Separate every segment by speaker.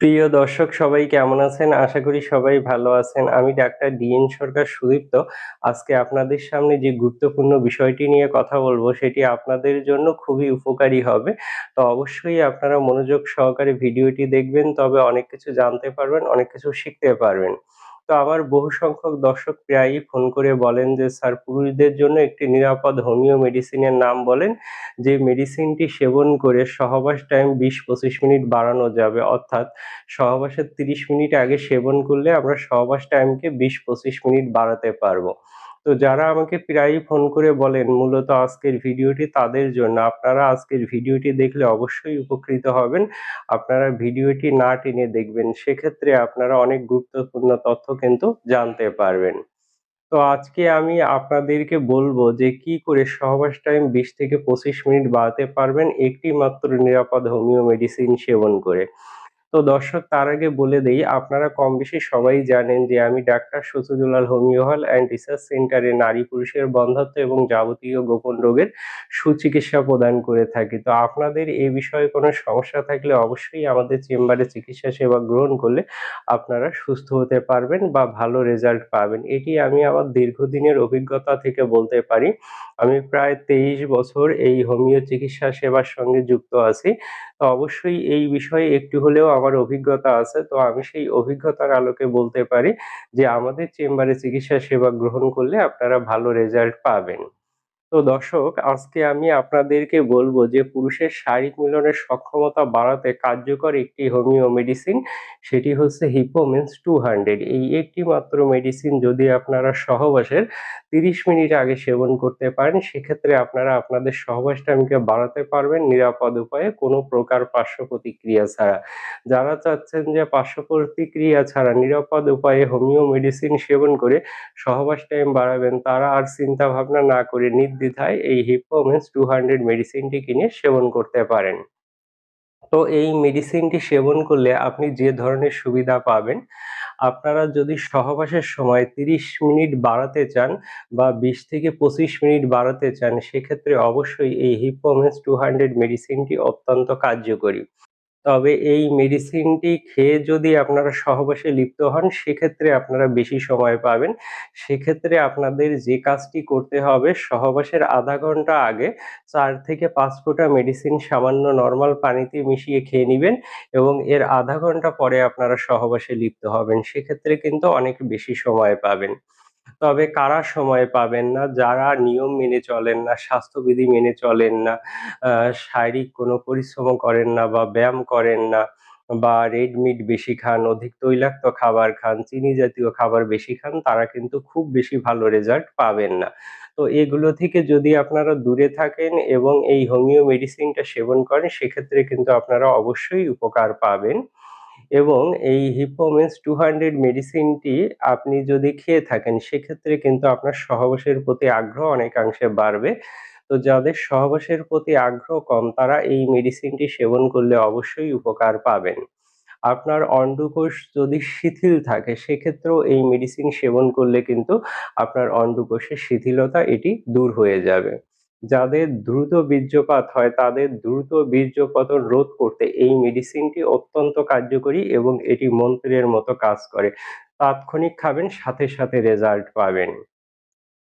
Speaker 1: প্রিয় দর্শক সবাই কেমন আছেন? আশা করি সবাই ভালো আছেন। আমি ডাক্তার ডিএন সরকার সুদীপ্ত। আজকে আপনাদের সামনে যে গুরুত্বপূর্ণ বিষয়টি নিয়ে কথা বলব সেটি আপনাদের জন্য খুবই উপকারী হবে। তো অবশ্যই আপনারা মনোযোগ সহকারে ভিডিওটি দেখবেন তবে অনেক কিছু জানতে পারবেন, অনেক কিছু শিখতে পারবেন। তো আমার বহু সংখ্যক দর্শক প্রায়ই ফোন করে বলেন যে, "স্যার পুরুষদের জন্য একটি নিরাপদ হোমিও মেডিসিনের নাম বলেন, যে মেডিসিনটি সেবন করে সহবাস টাইম ২০-২৫ মিনিট বাড়ানো যাবে।" অর্থাৎ সহবাসের ৩০ মিনিট আগে সেবন করলে আমরা সহবাস টাইমকে ২০-২৫ মিনিট বাড়াতে পারব। তো যারা আমাকে প্রায়ই ফোন করে বলেন মূলত আজকের ভিডিওটি তাদের জন্য। আপনারা আজকের ভিডিওটি দেখলে অবশ্যই উপকৃত হবেন। আপনারা ভিডিওটি না টেনে দেখবেন। সেক্ষেত্রে আপনারা অনেক গুরুত্বপূর্ণ তথ্য কিন্তু জানতে পারবেন। তো আজকে আমি আপনাদেরকে বলব যে কি করে সহবাস টাইম ২০ থেকে ২৫ মিনিট বাড়াতে পারবেন একটি মাত্র নিরাপদ হোমিও মেডিসিন সেবন করে। তো দর্শক, তার আগে বলে দেই, আপনারা কম বেশি সবাই জানেন যে আমি ডাক্তার শফিদুলাল হোমিও হল অ্যান্ড রিসার্চ সেন্টারে নারী পুরুষের বন্ধত্ব এবং যাবতীয় গোপন রোগের সুচিকিৎসা প্রদান করে থাকি। তো আপনাদের এ বিষয়ে কোনো সমস্যা থাকলে অবশ্যই আমাদের চেম্বারে চিকিৎসা সেবা গ্রহণ করলে আপনারা সুস্থ হতে পারবেন বা ভালো রেজাল্ট পাবেন। এটি আমি আমার দীর্ঘদিনের অভিজ্ঞতা থেকে বলতে পারি। আমি প্রায় ২৩ বছর এই হোমিও চিকিৎসা সেবার সঙ্গে যুক্ত আছি। তো অবশ্যই এই বিষয়ে একটু হলেও আমার অভিজ্ঞতা আছে। তো আমি সেই অভিজ্ঞতার আলোকে বলতে পারি যে, আমাদের চেম্বারে চিকিৎসা সেবা গ্রহণ করলে আপনারা ভালো রেজাল্ট পাবেন। তো দর্শক, আজকে আমি আপনাদেরকে বলব যে পুরুষের শারীরিক মিলনের সক্ষমতা বাড়াতে কার্যকর একটি হোমিও মেডিসিন, সেটি হচ্ছে হিপোমেন্স 200 এই একটি মাত্র মেডিসিন যদি আপনারা সহবাসের 30 মিনিট আগে সেবন করতে পারেন, সেক্ষেত্রে আপনারা আপনাদের সহবাস টাইমকে বাড়াতে পারবেন নিরাপদ উপায়ে কোনো প্রকার পার্শ্ব প্রতিক্রিয়া ছাড়া। যারা চাচ্ছেন যে পার্শ্ব প্রতিক্রিয়া ছাড়া নিরাপদ উপায়ে হোমিও মেডিসিন সেবন করে সহবাস টাইম বাড়াবেন, তারা আর চিন্তা ভাবনা না করে নির্দ্বিধায় এই হিপোমেন্স 200 মেডিসিনটি কিনে সেবন করতে পারেন। তো এই মেডিসিনটি সেবন করলে আপনি যে ধরনের সুবিধা পাবেন, আপনারা যদি সহবাসের সময় ৩০ মিনিট বাড়াতে চান বা ২০ থেকে ২৫ মিনিট বাড়াতে চান সেক্ষেত্রে অবশ্যই এই হিপোমেন্স 200 মেডিসিনটি অত্যন্ত কার্যকরী। তবে এই মেডিসিনটি খেয়ে যদি আপনারা সহবাসে লিপ্ত হন, সেক্ষেত্রে আপনারা বেশি সময় পাবেন। সেক্ষেত্রে আপনাদের যে কাজটি করতে হবে, সহবাসের আধা ঘণ্টা আগে চার থেকে পাঁচ ফোঁটা মেডিসিন সামান্য নর্মাল পানিতে মিশিয়ে খেয়ে নেবেন এবং এর আধা ঘণ্টা পরে আপনারা সহবাসে লিপ্ত হবেন। সেক্ষেত্রে কিন্তু অনেক বেশি সময় পাবেন। তবে কারা সময় পাবেন না? যারা নিয়ম মেনে চলেন না, স্বাস্থ্যবিধি মেনে চলেন না, শারীরিক কোনো পরিশ্রম করেন না বা ব্যায়াম করেন না বা রেড মিট বেশি খান, অধিক তৈলাক্ত খাবার খান, চিনি জাতীয় খাবার বেশি খান, তারা কিন্তু খুব বেশি ভালো রেজাল্ট পাবেন না। তো এগুলো থেকে যদি আপনারা দূরে থাকেন এবং এই হোমিও মেডিসিনটা সেবন করেন সেক্ষেত্রে কিন্তু আপনারা অবশ্যই উপকার পাবেন। এবং এই হিপোমেন্স 200 মেডিসিনটি আপনি যদি খেয়ে থাকেন, সেক্ষেত্রে কিন্তু আপনার সহবাসের প্রতি আগ্রহ অনেকাংশে বাড়বে। তো যাদের সহবাসের প্রতি আগ্রহ কম, তারা এই মেডিসিনটি সেবন করলে অবশ্যই উপকার পাবেন। আপনার অন্ডকোষ যদি শিথিল থাকে, সেক্ষেত্রেও এই মেডিসিন সেবন করলে কিন্তু আপনার অন্ডকোষের শিথিলতা এটি দূর হয়ে যাবে। যাদের দ্রুত বীর্যপাত হয় তাদের দ্রুত বীর্যপতন রোধ করতে এই মেডিসিনটি অত্যন্ত কার্যকরী এবং এটি মন্ত্রের মতো কাজ করে। তাৎক্ষণিক খাবেন সাথে, সাথে রেজাল্ট পাবেন।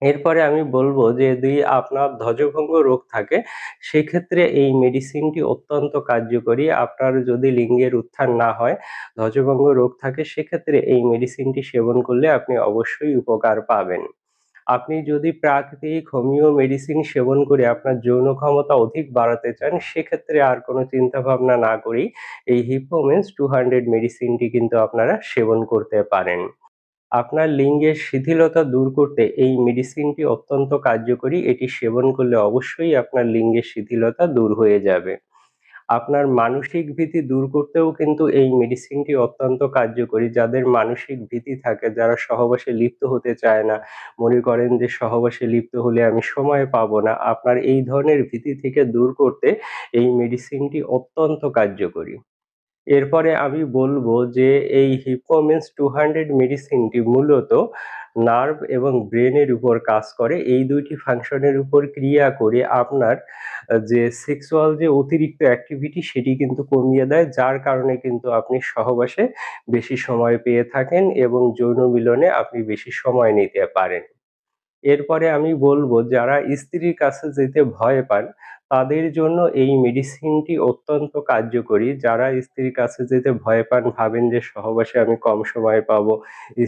Speaker 1: এরপরে আমি বলব যে যদি আপনার ধ্বজভঙ্গ রোগ থাকে সেক্ষেত্রে এই মেডিসিনটি অত্যন্ত কার্যকরী। আপনার যদি লিঙ্গের উত্থান না হয়, ধ্বজভঙ্গ রোগ থাকে সেক্ষেত্রে এই মেডিসিনটি সেবন করলে আপনি অবশ্যই উপকার পাবেন। আপনি যদি প্রাকৃতিক হোমিও মেডিসিন সেবন করে আপনার যৌন ক্ষমতা অধিক বাড়াতে চান, সেক্ষেত্রে আর কোনো চিন্তা ভাবনা না করেই এই হিপোমেন্স 200 মেডিসিনটি কিন্তু আপনারা সেবন করতে পারেন। আপনার লিঙ্গের শিথিলতা দূর করতে এই মেডিসিনটি অত্যন্ত কার্যকরী। এটি সেবন করলে অবশ্যই আপনার লিঙ্গের শিথিলতা দূর হয়ে যাবে। আপনার মানসিক ভীতি দূর করতেও কিন্তু এই মেডিসিনটি অত্যন্ত কার্যকরী। যাদের মানসিক ভীতি থাকে, যারা সহবাসে লিপ্ত হতে চায় না, মনে করেন যে সহবাসে লিপ্ত হলে আমি সময় পাবো না। আপনার এই ধরনের ভীতি থেকে দূর করতে এই মেডিসিনটি অত্যন্ত কার্যকরী। এরপরে আমি বলব যে এই হিপোমেন্স 200 মেডিসিনটি মূলত নার্ভ এবং ব্রেনের উপর কাজ করে এই দুইটি ফাংশনের উপর ক্রিয়া করে আপনার যে সেক্সুয়াল যে অতিরিক্ত অ্যাক্টিভিটি সেটি কিন্তু কমিয়ে দেয়, যার কারণে কিন্তু আপনি সহবাসে বেশি সময় পেয়ে থাকেন এবং যৌন মিলনে আপনি বেশি সময় নিতে পারেন। এরপরে আমি বলব, যারা স্ত্রীর কাছে যেতে ভয় পান, তাদের জন্য এই মেডিসিনটি অত্যন্ত কার্যকরী। যারা স্ত্রীর কাছে যেতে ভয় পান, ভাবেন যে সহবাসে আমি কম সময় পাবো,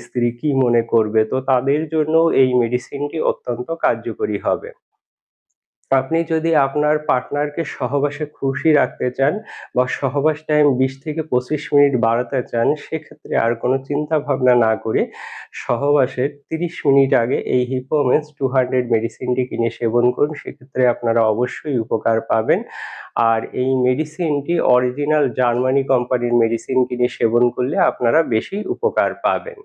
Speaker 1: স্ত্রী কি মনে করবে, তো তাদের জন্য এই মেডিসিনটি অত্যন্ত কার্যকরী হবে। আপনি যদি আপনার পার্টনারকে সহবাসে খুশি রাখতে চান বা সহবাস টাইম বিশ থেকে পঁচিশ মিনিট বাড়াতে চান, সেক্ষেত্রে আর কোনো চিন্তা ভাবনা না করে সহবাসের তিরিশ মিনিট আগে এই হিপোমেন্স টু হান্ড্রেড মেডিসিনটি কিনে সেবন করুন। সেক্ষেত্রে আপনারা অবশ্যই উপকার পাবেন। আর এই মেডিসিনটি অরিজিনাল জার্মানি কোম্পানির মেডিসিন কিনে সেবন করলে আপনারা বেশি উপকার পাবেন।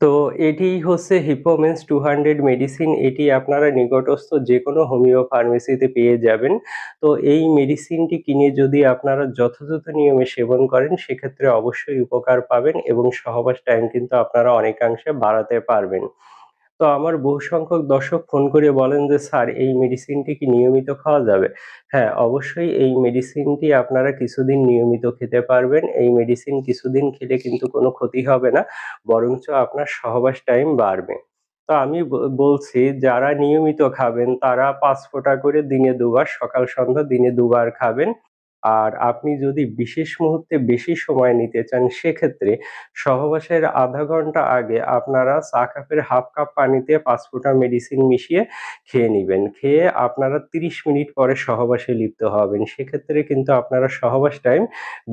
Speaker 1: তো এটি হচ্ছে হিপোমেন্স টু হান্ড্রেড মেডিসিন এটি আপনারা নিকটস্থ যে কোনো হোমিও ফার্মেসিতে পেয়ে যাবেন। তো এই মেডিসিনটি কিনে যদি আপনারা যথাযথ নিয়মে সেবন করেন, সেক্ষেত্রে অবশ্যই উপকার পাবেন এবং সহবাস টাইম কিন্তু আপনারা অনেকাংশে বাড়াতে পারবেন। তো আমার বহু সংখ্যক দর্শক ফোন করে বলেন যে, স্যার, এই মেডিসিনটি কি নিয়মিত খাওয়া যাবে? হ্যাঁ অবশ্যই এই মেডিসিনটি আপনারা কিছুদিন নিয়মিত খেতে পারবেন। এই মেডিসিন কিছুদিন খেলে কিন্তু কোনো ক্ষতি হবে না, বরঞ্চ আপনার সহবাস টাইম বাড়বে। তো আমি বলছি, যারা নিয়মিত খাবেন, তারা পাঁচ ফোঁটা করে দিনে দুবার, সকাল, সন্ধ্যা দিনে দুবার খাবেন। আর আপনি যদি বিশেষ মুহূর্তে বেশি সময় নিতে চান, সেক্ষেত্রে সহবাসের আধা ঘণ্টা আগে আপনারা চা কাপের হাফ কাপ পানিতে পাঁচ ফোঁটা মেডিসিন মিশিয়ে খেয়ে নেবেন। খেয়ে আপনারা তিরিশ মিনিট পরে সহবাসে লিপ্ত হবেন। সেক্ষেত্রে কিন্তু আপনারা সহবাস টাইম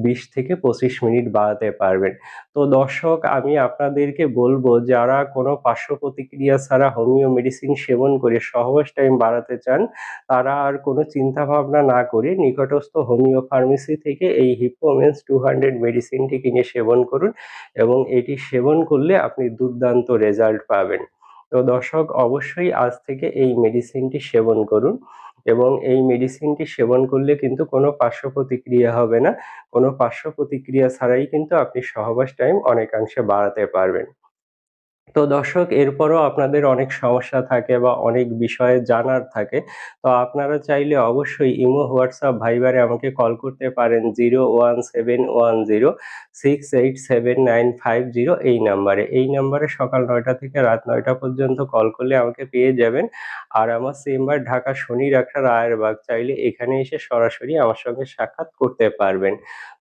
Speaker 1: বিশ থেকে পঁচিশ মিনিট বাড়াতে পারবেন। তো দর্শক, আমি আপনাদেরকে বলব, যারা কোনো পার্শ্ব প্রতিক্রিয়া ছাড়া হোমিও মেডিসিন সেবন করে সহবাস টাইম বাড়াতে চান, তারা আর কোনো চিন্তা ভাবনা না করে নিকটস্থ হোমিও ফার্মেসি থেকে এই হিপোমেন্স টু হান্ড্রেড মেডিসিনটি কিনে সেবন করুন এবং এটি সেবন করলে আপনি দুর্দান্ত রেজাল্ট পাবেন। তো দর্শক, অবশ্যই আজ থেকে এই মেডিসিনটি সেবন করুন এবং এই মেডিসিনটি সেবন করলে কিন্তু কোনো পার্শ্ব প্রতিক্রিয়া হবে না। কোনো পার্শ্ব প্রতিক্রিয়া ছাড়াই কিন্তু আপনি সহবাস টাইম অনেকাংশে বাড়াতে পারবেন। তো দর্শক, এরপরও আপনাদের অনেক সমস্যা থাকে বা অনেক বিষয়ে জানার থাকে। তো আপনারা চাইলে অবশ্যই ইমো, হোয়াটসঅ্যাপ, ভাইবারে আমাকে কল করতে পারেন zero one seven one zero, six eight seven nine five zero এই নাম্বারে। এই নাম্বারে সকাল নয়টা থেকে রাত নয়টা পর্যন্ত কল করলে আমাকে পেয়ে যাবেন। আর আমার চেম্বার ঢাকা শনি রাখা রায়েরবাগ চাইলে এখানে এসে সরাসরি আমার সঙ্গে সাক্ষাৎ করতে পারবেন।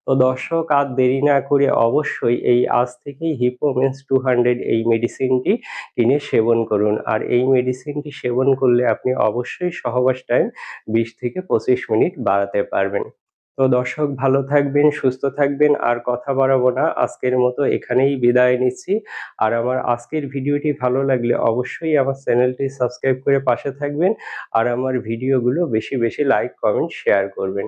Speaker 1: তো দর্শক, আর দেরি না করে অবশ্যই এই আজ থেকেই হিপোমেন্স টু হান্ড্রেড এই মেডিসিনটি কিনে সেবন করুন। আর এই মেডিসিনটি সেবন করলে আপনি অবশ্যই সহবাস টাইম বিশ থেকে পঁচিশ মিনিট বাড়াতে পারবেন। তো দর্শক, ভালো থাকবেন, সুস্থ থাকবেন, আর কথা বাড়াবো না। আজকের মতো এখানেই বিদায় নিচ্ছি। আর আমার আজকের ভিডিওটি ভালো লাগলে অবশ্যই আমার চ্যানেলটি সাবস্ক্রাইব করে পাশে থাকবেন। আর আমার ভিডিওগুলো বেশি বেশি লাইক, কমেন্ট, শেয়ার করবেন।